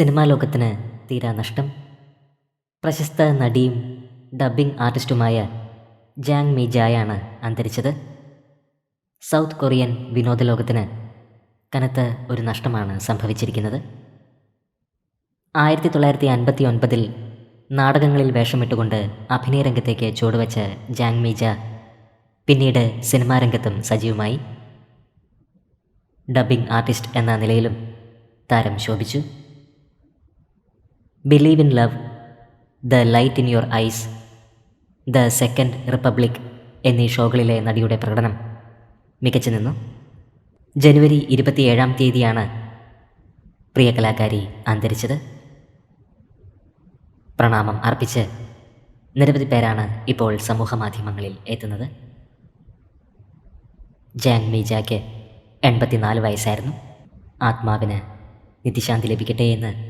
Cinema ലോകത്തിന് തീരാ നഷ്ടം. പ്രശസ്ത നടിയും ഡബ്ബിംഗ് ആർട്ടിസ്റ്റുമായ ജാങ് മി ജായാണ് അന്തരിച്ചത്. സൗത്ത് കൊറിയൻ വിനോദ ലോകത്തിന് കനത്ത ഒരു നഷ്ടമാണ് സംഭവിച്ചിരിക്കുന്നത്. ആയിരത്തി തൊള്ളായിരത്തി അൻപത്തി ഒൻപതിൽ നാടകങ്ങളിൽ വേഷമിട്ടുകൊണ്ട് അഭിനയ രംഗത്തേക്ക് ചുവടുവെച്ച ജാങ് മീജ പിന്നീട് സിനിമാ രംഗത്തും സജീവമായി. ഡബ്ബിംഗ് ആർട്ടിസ്റ്റ് എന്ന നിലയിലും താരം ശോഭിച്ചു. Believe in love the light in your eyes the second republic എന്നീ ഷോകളിലെ നടിയുടെ പ്രകടനം. മികച്ചു നിന്നു. ജനുവരി ഇരുപത്തിയേഴാം തീയതിയാണ് പ്രിയ കലാകാരി അന്തരിച്ചത്. പ്രണാമം അർപ്പിച്ച് നിരവധി പേരാണ് ഇപ്പോൾ സമൂഹ മാധ്യമങ്ങളിൽ എത്തുന്നത്. ജാങ് മീജാക്ക് എൺപത്തിനാല് വയസ്സായിരുന്നു. ആത്മാവിന് നിത്യശാന്തി ലഭിക്കട്ടെ എന്ന്